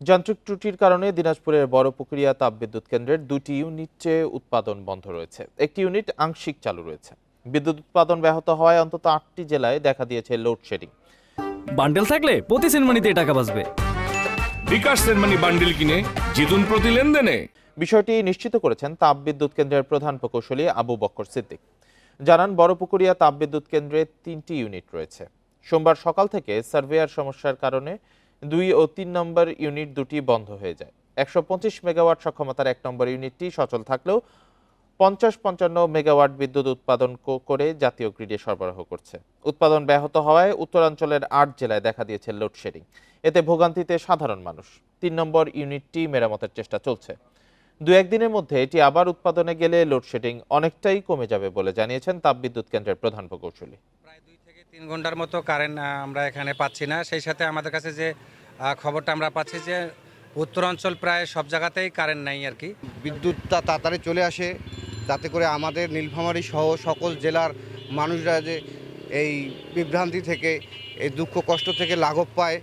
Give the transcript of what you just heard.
যান্ত্রিক ত্রুটির কারণে দিনাজপুরের বড় পুকুরিয়া তাপবিদ্যুৎ কেন্দ্রের দুটি ইউনিটে উৎপাদন বন্ধ রয়েছে। একটি ইউনিট আংশিক চালু রয়েছে। বিদ্যুৎ উৎপাদন ব্যাহত হওয়ায় অন্তত আটটি জেলায় দেখা দিয়েছে লোডশেডিং। বান্ডেল থাকলে প্রতি সেনমানিতে টাকা বাঁচবে। বিকাশ সেনমানি বান্ডিল কিনে জিতুন প্রতি লেনদেনে। বিষয়টি নিশ্চিত করেছেন তাপবিদ্যুৎ কেন্দ্রের প্রধান প্রকৌশলী আবু বক্কর সিদ্দিক। জানান বড়পুকুরিয়া তাপবিদ্যুৎ কেন্দ্রে তিনটি ইউনিট রয়েছে। সোমবার সকাল থেকে সার্ভেয়ার সমস্যার কারণে দুই ও তিন নম্বর ইউনিট দুটি বন্ধ হয়ে যায়। একশো পঁচিশ মেগাওয়াট সক্ষমতার এক নম্বর ইউনিটটি সচল থাকলেও পঞ্চাশ পঞ্চান্ন মেগাওয়াট বিদ্যুৎ উৎপাদন করে জাতীয় গ্রিডে সরবরাহ করছে। উৎপাদন ব্যাহত হওয়ায় উত্তরাঞ্চলের আট জেলায় দেখা দিয়েছে লোডশেডিং। এতে ভোগান্তিতে সাধারণ মানুষ। তিন নম্বর ইউনিটটি মেরামতের চেষ্টা চলছে। দু একদিনের মধ্যে এটি আবার উৎপাদনে গেলে লোডশেডিং অনেকটাই কমে যাবে বলে জানিয়েছেন তাপবিদ্যুৎ কেন্দ্রের প্রধান প্রকৌশলী তিন ঘণ্টার মতো কারেন্ট আমরা এখানে পাচ্ছি না। সেই সাথে আমাদের কাছে যে খবরটা আমরা পাচ্ছি যে, উত্তরাঞ্চল প্রায় সব জায়গাতেই কারেন্ট নাই আর কি। বিদ্যুৎটা তাড়াতাড়ি চলে আসে, যাতে করে আমাদের নীলফামারী সহ সকল জেলার মানুষরা যে এই বিভ্রান্তি থেকে, এই দুঃখ কষ্ট থেকে লাঘব পায়।